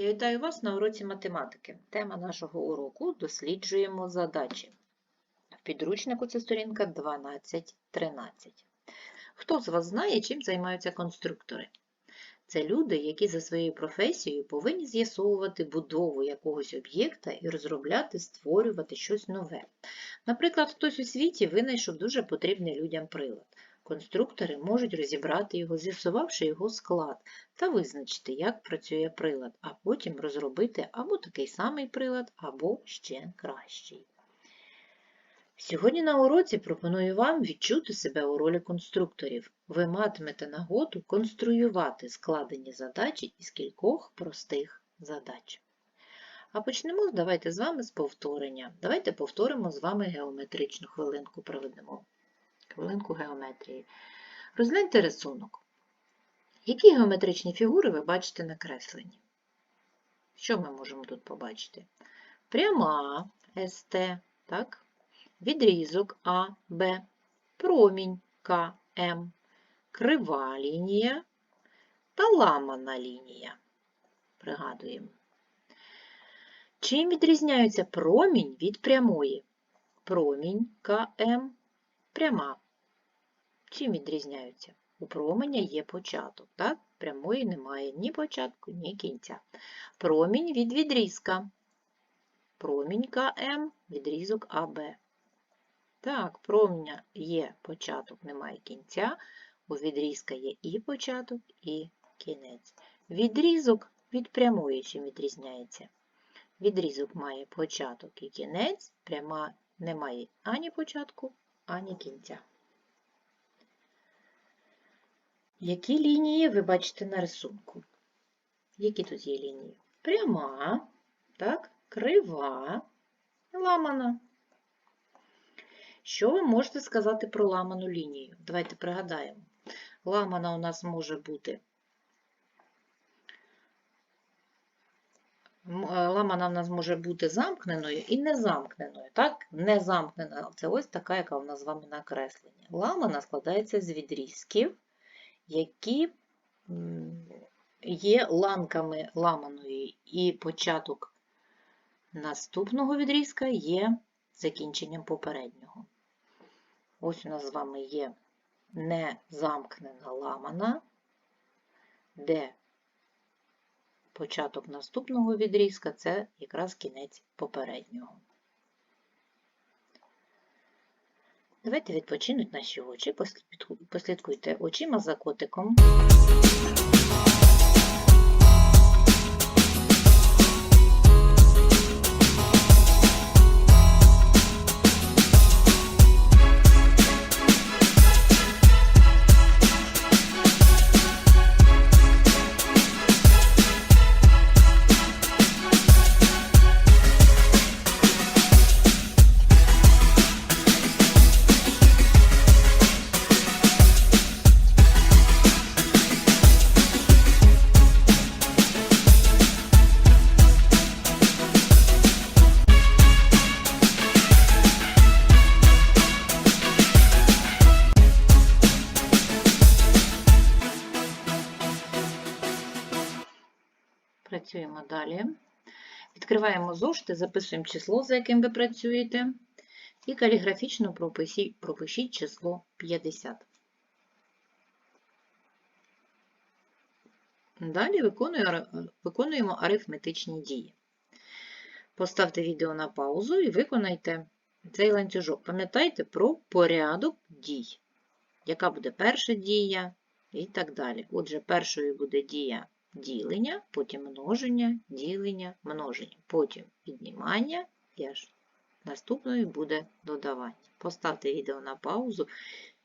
Я вітаю вас на уроці математики. Тема нашого уроку досліджуємо задачі. В підручнику це сторінка 12.13. Хто з вас знає, чим займаються конструктори? Це люди, які за своєю професією повинні з'ясовувати будову якогось об'єкта і розробляти, створювати щось нове. Наприклад, хтось у світі винайшов дуже потрібний людям прилад. Конструктори можуть розібрати його, з'ясувавши його склад, та визначити, як працює прилад, а потім розробити або такий самий прилад, або ще кращий. Сьогодні на уроці пропоную вам відчути себе у ролі конструкторів. Ви матимете нагоду конструювати складені задачі із кількох простих задач. А почнемо давайте з вами з повторення. Давайте повторимо з вами геометричну хвилинку проведемо. Хвилинку геометрії. Розгляньте рисунок. Які геометричні фігури ви бачите на кресленні? Що ми можемо тут побачити? Пряма СТ, так? відрізок А, Б, промінь К, М, крива лінія та ламана лінія. Пригадуємо. Чим відрізняється промінь від прямої? Промінь КМ, пряма. Чим відрізняються? У променя є початок, так? Прямої немає ні початку, ні кінця. Промінь від відрізка. Промінь КМ, відрізок АБ. Так, променя є початок, немає кінця. У відрізка є і початок, і кінець. Відрізок від прямої чим відрізняється. Відрізок має початок і кінець, пряма не має ані початку, ані кінця. Які лінії ви бачите на рисунку? Які тут є лінії? Пряма, так, крива, ламана. Що ви можете сказати про ламану лінію? Давайте пригадаємо. Ламана у нас може бути е, ламана в нас може бути замкненою і незамкненою. Так, незамкнена це ось така, яка в нас з вами накреслення. Ламана складається з відрізків, які є ланками ламаної, і початок наступного відрізка є закінченням попереднього. Ось у нас з вами є незамкнена ламана, де початок наступного відрізка це якраз кінець попереднього. Давайте відпочинуть наші очі, послід- послідкуйте очима за котиком. Працюємо далі. Відкриваємо зошити, записуємо число, за яким ви працюєте, і каліграфічно пропишіть, число 50. Далі виконуємо арифметичні дії. Поставте відео на паузу і виконайте цей ланцюжок. Пам'ятайте про порядок дій. Яка буде перша дія і так далі. Отже, першою буде дія ділення, потім множення, ділення, множення, потім віднімання і аж наступною буде додавання. Поставте відео на паузу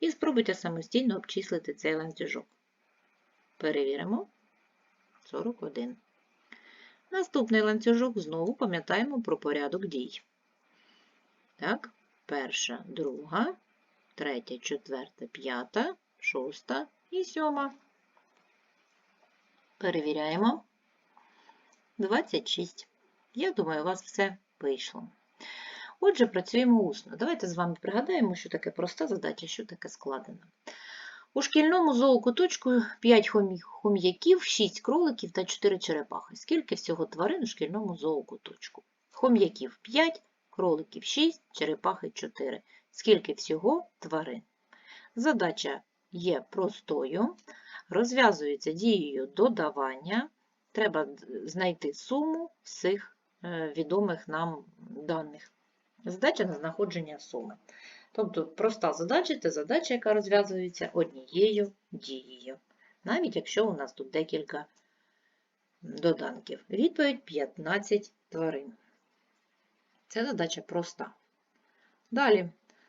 і спробуйте самостійно обчислити цей ланцюжок. Перевіримо. 41. Наступний ланцюжок знову пам'ятаємо про порядок дій. Так, перша, друга, третя, четверта, п'ята, шоста і сьома. Перевіряємо. 26. Я думаю, у вас все вийшло. Отже, працюємо усно. Давайте з вами пригадаємо, що таке проста задача, що таке складена. У шкільному зоокуточку 5 хом'яків, 6 кроликів та 4 черепахи. Скільки всього тварин у шкільному зоокуточку? Хом'яків 5, кроликів 6, черепахи 4. Скільки всього тварин? Задача є простою, розв'язується дією додавання. Треба знайти суму всіх е, відомих нам даних. Задача на знаходження суми. Тобто проста задача це задача, яка розв'язується однією дією, навіть якщо у нас тут декілька доданків. Відповідь 15 тварин. Це задача проста. Далі.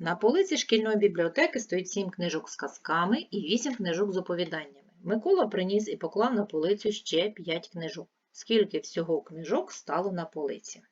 На полиці шкільної бібліотеки стоїть 7 книжок з казками і 8 книжок з оповіданнями. Микола приніс і поклав на полицю ще 5 книжок. Скільки всього книжок стало на полиці?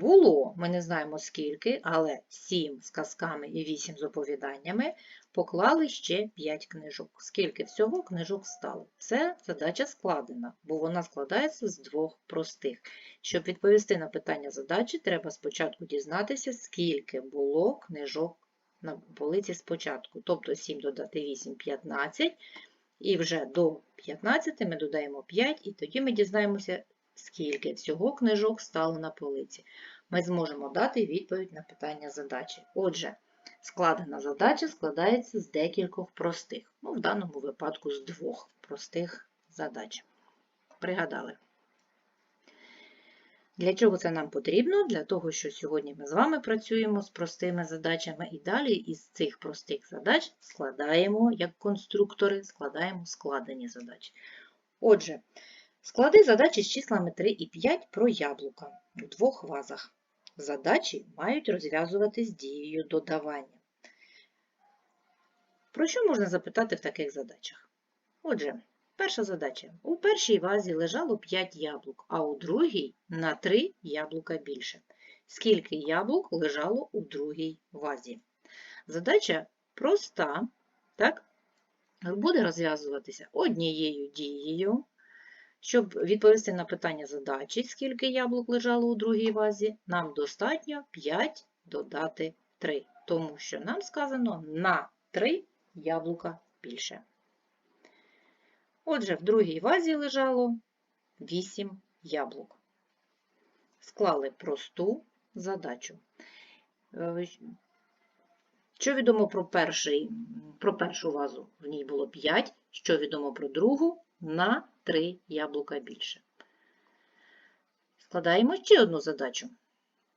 Було, ми не знаємо скільки, але 7 з казками і 8 з оповіданнями поклали ще 5 книжок. Скільки всього книжок стало? Це задача складена, бо вона складається з двох простих. Щоб відповісти на питання задачі, треба спочатку дізнатися, скільки було книжок на полиці спочатку. Тобто 7 додати 8 – 15, і вже до 15 ми додаємо 5, і тоді ми дізнаємося, скільки всього книжок стало на полиці. Ми зможемо дати відповідь на питання задачі. Отже, складена задача складається з декількох простих, ну, в даному випадку з двох простих задач. Пригадали. Для чого це нам потрібно? Для того, що сьогодні ми з вами працюємо з простими задачами і далі із цих простих задач складаємо, як конструктори, складаємо складені задачі. Отже, склади задачі з числами 3 і 5 про яблука у двох вазах. Задачі мають розв'язуватись дією додавання. Про що можна запитати в таких задачах? Отже, перша задача. У першій вазі лежало 5 яблук, а у другій на 3 яблука більше. Скільки яблук лежало у другій вазі? Задача проста, так? Буде розв'язуватися однією дією. Щоб відповісти на питання задачі, скільки яблук лежало у другій вазі, нам достатньо 5 додати 3, тому що нам сказано на 3 яблука більше. Отже, в другій вазі лежало 8 яблук. Склали просту задачу. Е, Що відомо про, перший, про першу вазу? В ній було 5. Що відомо про другу? На 3 яблука більше. Складаємо ще одну задачу.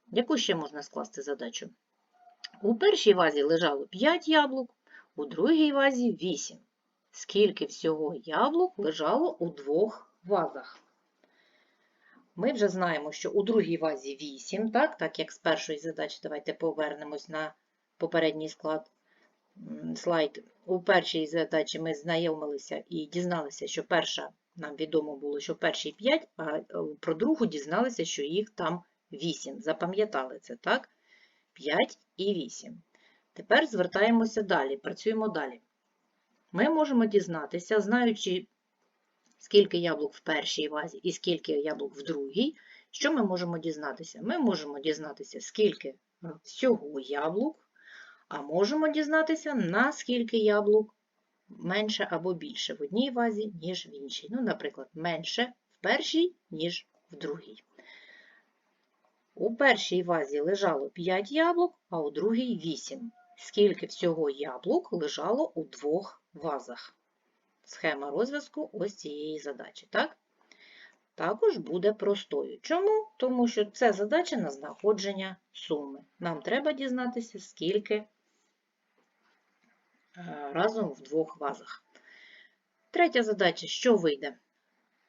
Яку ще можна скласти задачу? У першій вазі лежало 5 яблук, у другій вазі 8. Скільки всього яблук лежало у двох вазах? Ми вже знаємо, що у другій вазі 8, так, так як з першої задачі, давайте повернемось на попередній склад слайд. У першій задачі ми знайомилися і дізналися, що перша, нам відомо було, що першій 5, а е, про другу дізналися, що їх там 8. Запам'ятали це, так? 5 і 8. Тепер звертаємося далі, працюємо далі. Ми можемо дізнатися, знаючи, скільки яблук в першій вазі і скільки яблук в другій, що ми можемо дізнатися? Ми можемо дізнатися, скільки всього яблук, а можемо дізнатися, наскільки яблук менше або більше в одній вазі, ніж в іншій. Ну, наприклад, менше в першій, ніж в другій. У першій вазі лежало 5 яблук, а у другій 8. Скільки всього яблук лежало у двох вазах? Схема розв'язку ось цієї задачі, так? Також буде простою. Чому? Тому що це задача на знаходження суми. Нам треба дізнатися, скільки разом в двох вазах. Третя задача, що вийде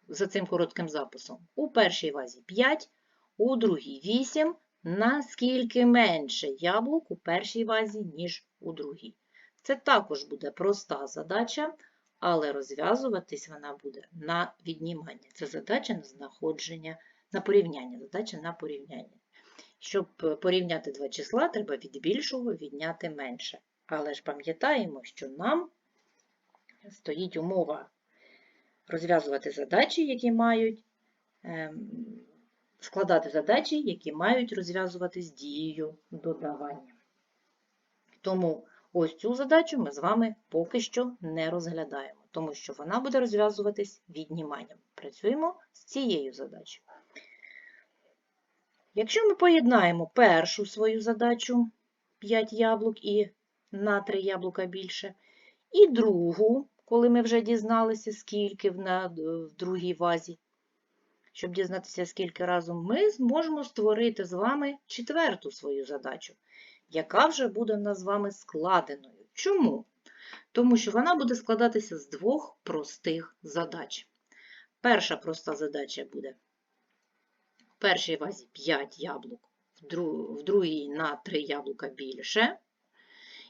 за цим коротким записом? У першій вазі 5, у другій 8. Наскільки менше яблук у першій вазі, ніж у другій. Це також буде проста задача, але розв'язуватись вона буде на віднімання. Це задача на знаходження, на порівняння. Задача на порівняння. Щоб порівняти два числа, треба від більшого відняти менше. Але ж пам'ятаємо, що нам стоїть умова розв'язувати задачі, які мають ем, складати задачі, які мають розв'язуватись дією додавання. Тому Ось цю задачу ми з вами поки що не розглядаємо, тому що вона буде розв'язуватись відніманням. Працюємо з цією задачею. Якщо ми поєднаємо першу свою задачу 5 яблук і на 3 яблука більше, і другу, коли ми вже дізналися, скільки в, на, в другій вазі, щоб дізнатися, скільки разом, ми зможемо створити з вами четверту свою задачу, яка вже буде в нас з вами складеною. Чому? Тому що вона буде складатися з двох простих задач. Перша проста задача буде в першій вазі 5 яблук, в другій на 3 яблука більше.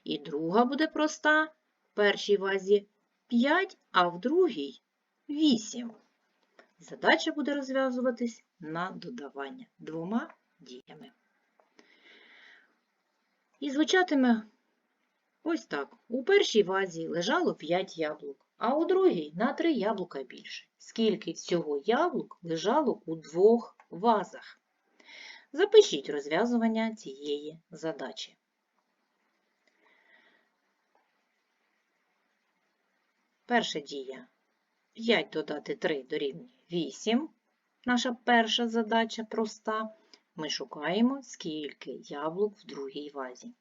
І друга буде проста в першій вазі 5, а в другій 8. Задача буде розв'язуватись на додавання двома діями. І звучатиме ось так. У першій вазі лежало 5 яблук, а у другій на 3 яблука більше. Скільки всього яблук лежало у двох вазах? Запишіть розв'язування цієї задачі. Перша дія 5 додати 3 дорівнює 8. Наша перша задача проста. Ми шукаємо, скільки яблук в другій вазі.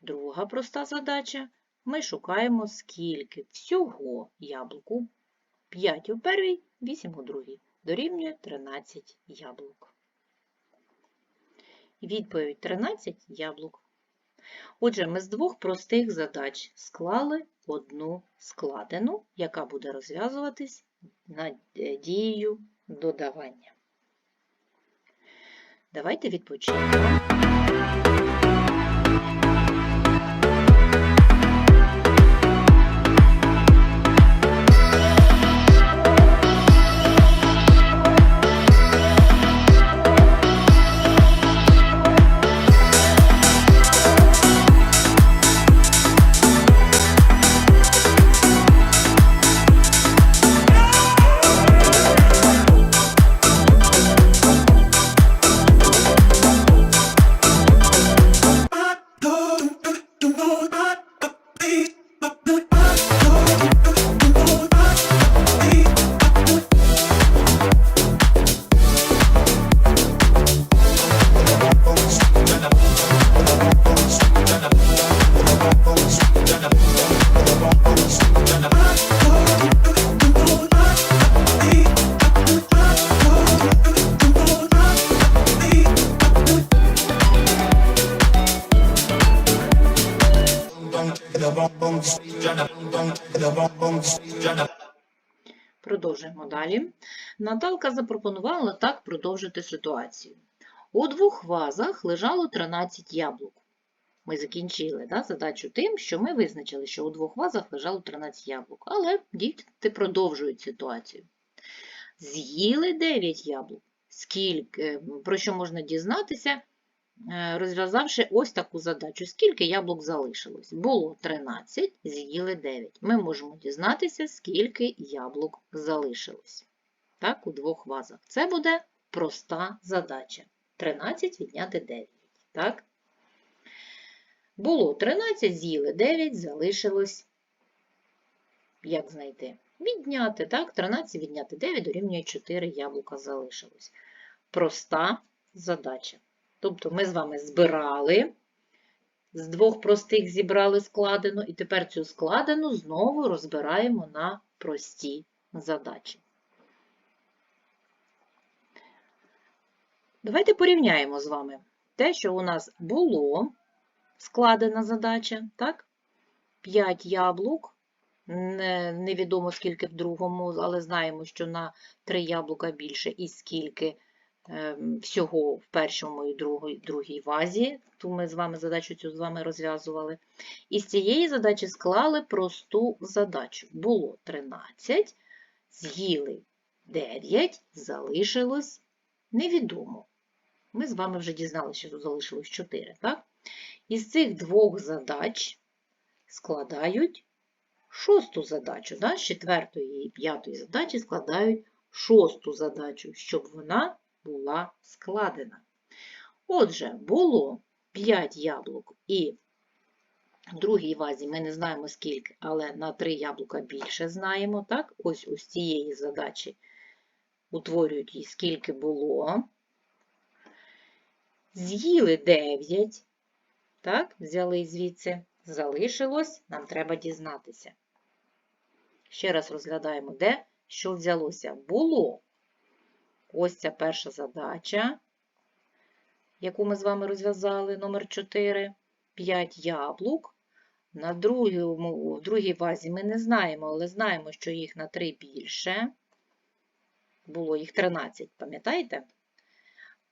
Друга проста задача. Ми шукаємо, скільки всього яблуку 5 у первій, 8 у другій. Дорівнює 13 яблук. Відповідь 13 яблук. Отже, ми з двох простих задач склали одну складену, яка буде розв'язуватись над дією додавання. Давайте відпочинемо. Далі. Наталка запропонувала так продовжити ситуацію. У двох вазах лежало 13 яблук. Ми закінчили да, задачу тим, що ми визначили, що у двох вазах лежало 13 яблук. Але діти продовжують ситуацію. З'їли 9 яблук. Скільки, про що можна дізнатися, е, розв'язавши ось таку задачу. Скільки яблук залишилось? Було 13, з'їли 9. Ми можемо дізнатися, скільки яблук залишилось. Так, у двох вазах. Це буде проста задача. 13 відняти 9. Так? Було 13, з'їли 9, залишилось. Як знайти? Відняти, так? 13 відняти 9 дорівнює 4 яблука залишилось. Проста задача. Тобто ми з вами збирали, з двох простих зібрали складену, і тепер цю складену знову розбираємо на прості задачі. Давайте порівняємо з вами те, що у нас було складена задача, так? 5 яблук, невідомо скільки в другому, але знаємо, що на 3 яблука більше і скільки всього в першому і другій, вазі. Ту ми з вами задачу цю з вами розв'язували. І з цієї задачі склали просту задачу. Було 13, з'їли 9, залишилось невідомо. Ми з вами вже дізналися, що залишилось 4, так? Із цих двох задач складають шосту задачу. Да? З четвертої і п'ятої задачі складають шосту задачу, щоб вона була складена. Отже, було 5 яблук і В другій вазі ми не знаємо скільки, але на 3 яблука більше знаємо. Так? Ось ось цієї задачі утворюють її, скільки було. З'їли 9. Так, взяли звідси. Залишилось, нам треба дізнатися. Ще раз розглядаємо, де що взялося. Було. Ось ця перша задача, яку ми з вами розв'язали, номер 4. 5 яблук. На другому, в другій вазі ми не знаємо, але знаємо, що їх на 3 більше. Було їх 13, пам'ятаєте?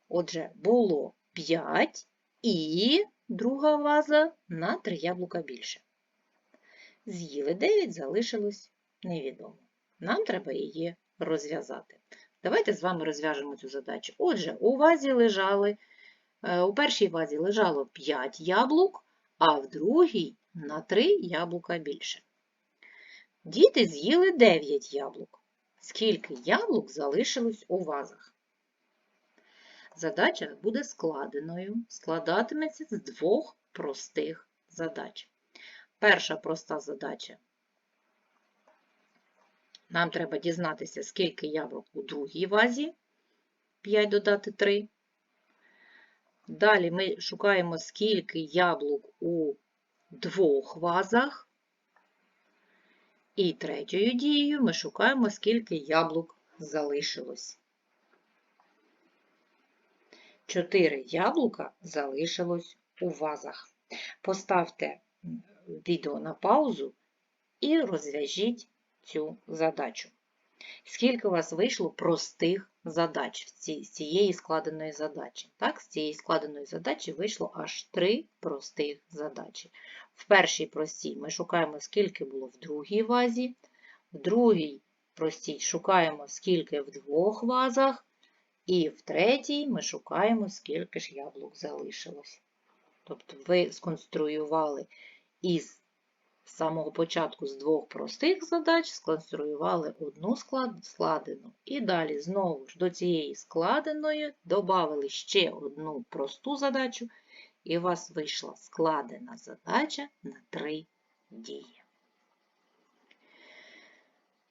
Отже, було 5 і друга ваза на 3 яблука більше. З'їли 9, залишилось невідомо. Нам треба її розв'язати. Давайте з вами розв'яжемо цю задачу. Отже, у вазі лежали, е, у першій вазі лежало 5 яблук, а в другій на 3 яблука більше. Діти з'їли 9 яблук. Скільки яблук залишилось у вазах? Задача буде складеною, складатиметься з двох простих задач. Перша проста задача. Нам треба дізнатися, скільки яблук у другій вазі. 5 додати 3. Далі ми шукаємо, скільки яблук у двох вазах. І третьою дією ми шукаємо, скільки яблук залишилось. 4 яблука залишилось у вазах. Поставте відео на паузу і розв'яжіть цю задачу. Скільки у вас вийшло простих задач з цієї складеної задачі? Так, з цієї складеної задачі вийшло аж три простих задачі. В першій простій ми шукаємо, скільки було в другій вазі, в другій простій шукаємо, скільки в двох вазах, і в третій ми шукаємо, скільки ж яблук залишилось. Тобто ви сконструювали із з самого початку з двох простих задач сконструювали одну складену. І далі знову ж до цієї складеної додали ще одну просту задачу, і у вас вийшла складена задача на три дії.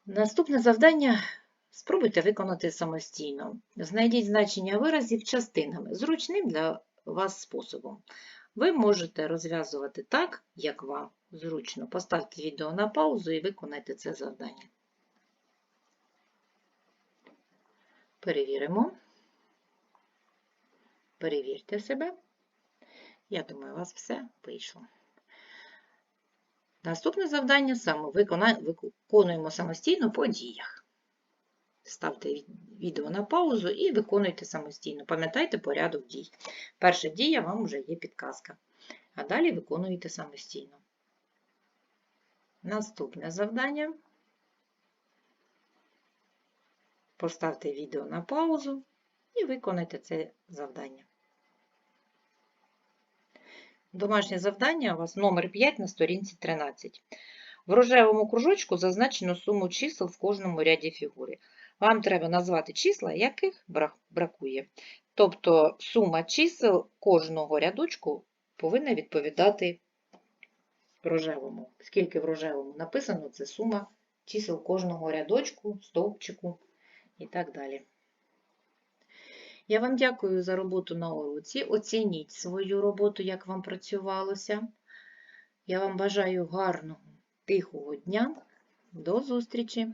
Наступне завдання спробуйте виконати самостійно. Знайдіть значення виразів частинами, зручним для вас способом. Ви можете розв'язувати так, як вам зручно. Поставте відео на паузу і виконайте це завдання. Перевіримо. Перевірте себе. Я думаю, у вас все вийшло. Наступне завдання виконуємо самостійно по діях. Ставте відео на паузу і виконуйте самостійно. Пам'ятайте порядок дій. Перша дія вам вже є підказка, а далі виконуєте самостійно. Наступне завдання. Поставте відео на паузу і виконайте це завдання. Домашнє завдання у вас номер 5 на сторінці 13. В рожевому кружочку зазначено суму чисел в кожному ряді фігури. Вам треба назвати числа, яких бракує. Тобто сума чисел кожного рядочку повинна відповідати рожевому. Скільки в рожевому написано, це сума чисел кожного рядочку, стовпчику і так далі. Я вам дякую за роботу на уроці. Оцініть свою роботу, як вам працювалося. Я вам бажаю гарного, тихого дня. До зустрічі!